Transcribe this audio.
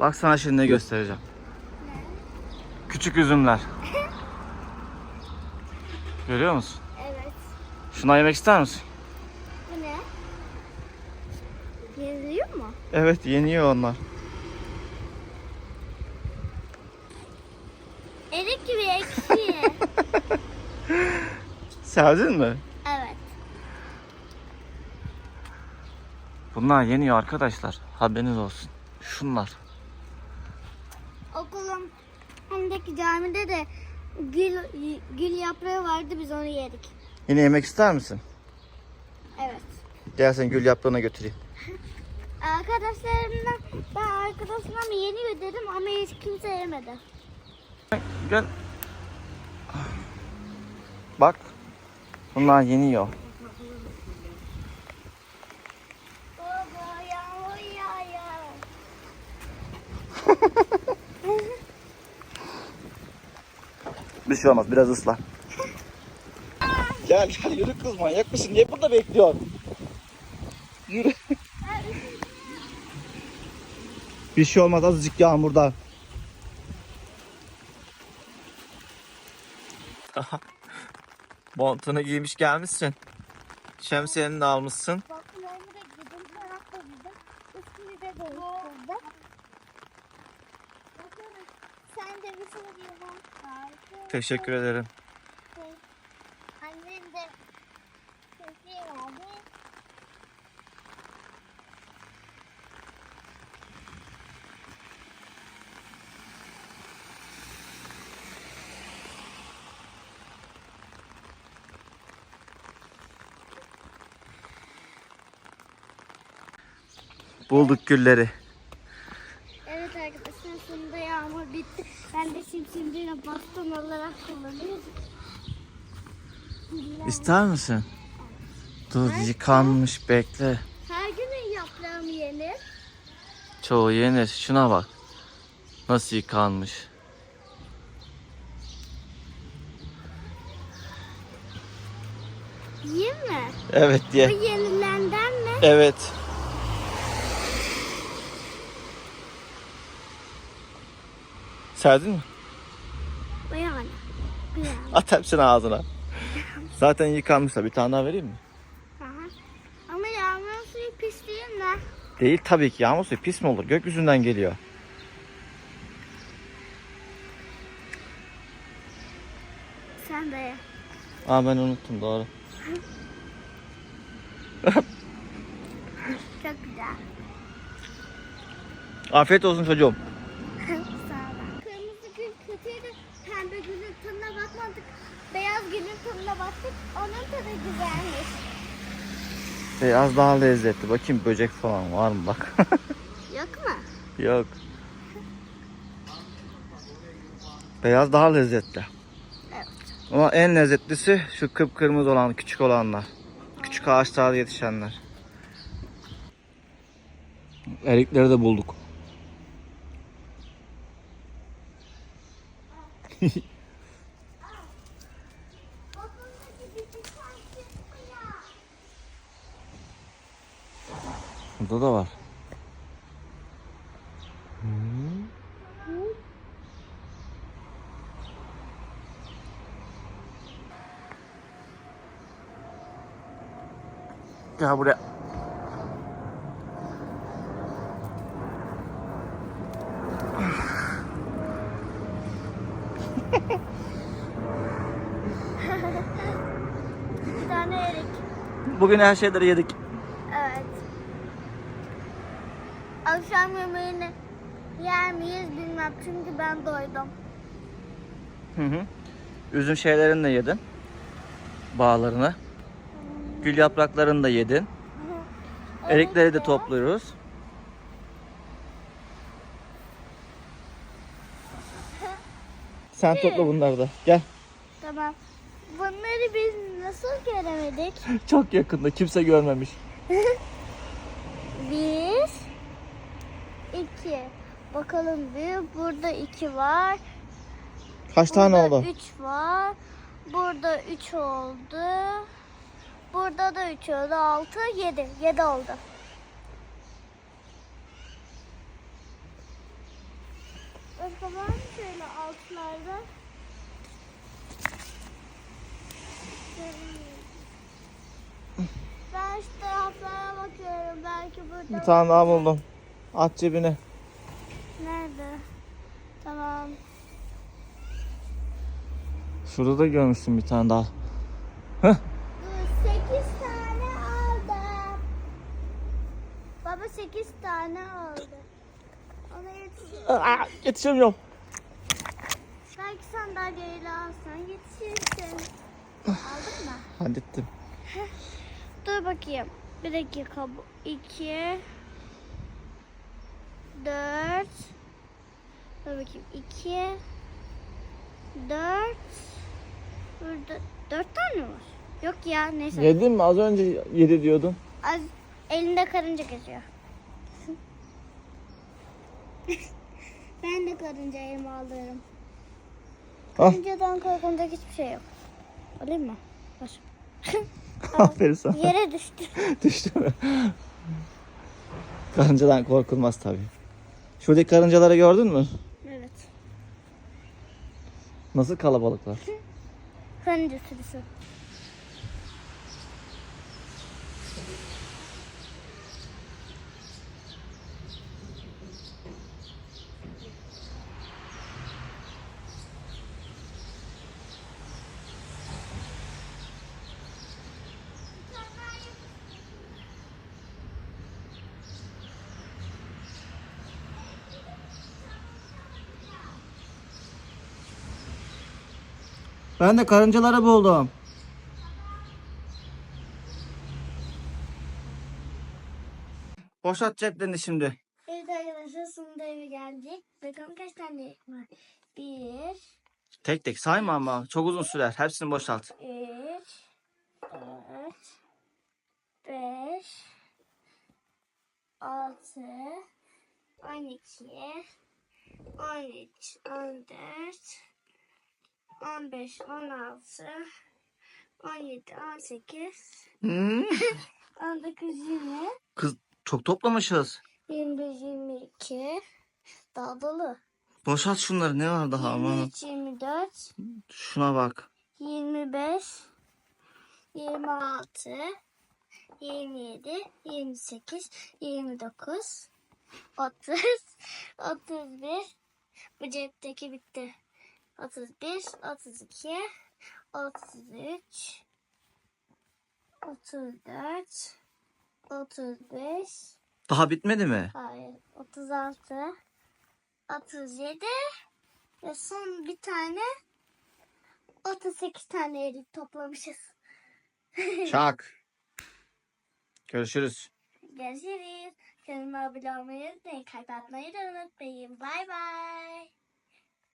Bak sana şimdi ne göstereceğim. Küçük üzümler. Görüyor musun? Evet. Şuna yemek ister misin? Bu ne? Yazıyor mu? Evet yeniyor onlar. Erik gibi ekşi. Sevdin mi? evet. Bunlar yeniyor arkadaşlar. Haberiniz olsun. Şunlar. Okulun önündeki camide de gül, gül yaprağı vardı biz onu yedik. Yine yemek ister misin? Evet. Gel seni gül yaprağına götüreyim. Arkadaşlarımdan ben arkadaşlarıma yeniyor dedim ama hiç kimse yemedi. Gel. Bak. Bunlar yeniyor. Baba yağmur yağıyor. Bir şey olmaz. Biraz ıslan. gel gel yürü kız manyak mısın? Niye burada bekliyorsun? Yürü. Bir şey olmaz azıcık yağmurda. Montunu giymiş gelmişsin. Şemsiyeni de almışsın. Teşekkür ederim. Annem de. Bulduk gülleri. Evet arkadaşlar sonunda yağmur bitti. Ben de baston olarak kullanıyorum. İster misin? Dur yıkanmış bekle. Her gün yaprağım yenir. Çoğu yenir. Şuna bak. Nasıl yıkanmış. Yiyeyim mi? Evet Bu ye. yenilenden mi? Evet. Serdin mi? At hepsini ağzına. Zaten yıkanmışlar. Bir tane daha vereyim mi? Aha. Ama yağmur suyu pis değil mi? Değil tabii ki. Yağmur suyu pis mi olur? Gökyüzünden geliyor. Sen de ye. Aa ben unuttum doğru. Çok güzel. Afiyet olsun çocuğum. Tadına baktık. Onun tadı güzelmiş. Beyaz daha lezzetli. Bakayım böcek falan var mı bak. Yok mu? Yok. Beyaz daha lezzetli. Evet. Ama en lezzetlisi şu kıpkırmızı olan, küçük olanlar. Küçük ağaçlarda yetişenler. Erikleri de bulduk. Burada da var. Gel buraya. Tane. Bugün her şeyleri yedik. Evet. Akşam yemeğini yer miyiz bilmem çünkü ben doydum. Hı hı. Üzüm şeylerini de yedin. Bağlarını. Gül yapraklarını da yedin. Erikleri de topluyoruz. Sen topla bunları da. Gel. Tamam. Bunları biz nasıl göremedik? Çok yakında kimse görmemiş. 2. Bakalım bir. Burada 2 var. Kaç Burada tane oldu? 3 var. Burada 3 oldu. Burada da 3 oldu. 6, 7. 7 oldu. Başka var mı şöyle altlarda? Ben şu taraflara bakıyorum. Belki burada... Bir tane daha buldum. At cebine. Şurada da görmüştüm bir tane daha. Dur, sekiz tane aldım. Baba sekiz tane aldı. Ona yetişir. Aa, yetişemiyorum. Belki sandalyeyle alsan yetişirsin. Aldın mı? Hallettim. Dur bakayım. Bir dakika bu. İki. Dört. Dur bakayım. İki. Dört. Burada dört tane var. Yok ya neyse. Yedin mi? Az önce yedi diyordun. Az elinde karınca geziyor. ben de karınca elime alırım. Al. Karıncadan korkulacak hiçbir şey yok. Alayım mı? Ver. Aferin sana. Yere düştü. Düştü mü? Karıncadan korkulmaz tabii. Şuradaki karıncaları gördün mü? evet. Nasıl kalabalıklar? Karınca sürüsü. Ben de karıncaları buldum. Boşalt ceplerini şimdi. Evet arkadaşlar sonunda eve geldik. Bakalım kaç tane var. Bir, Tek tek sayma ama çok uzun sürer. Hepsini boşalt. üç, dört, beş, altı, on iki, on üç, on dört, on beş, on altı, on yedi, on sekiz, Hmm. on dokuz, yirmi, Kız çok toplamışız. yirmi bir, yirmi iki, daha dolu. Boşalt şunları ne var daha aman. üç, yirmi dört, Şuna bak. 25 26 27 28 29 30 31 bu cepteki bitti 31 32 33 34 35 Daha bitmedi mi? Hayır. 36, 37 ve son bir tane 38 tane erik toplamışız. Çak. Görüşürüz. Görüşürüz. Kanalıma abone olmayı unutmayın. Kalp atmayı da unutmayın. Bay bay.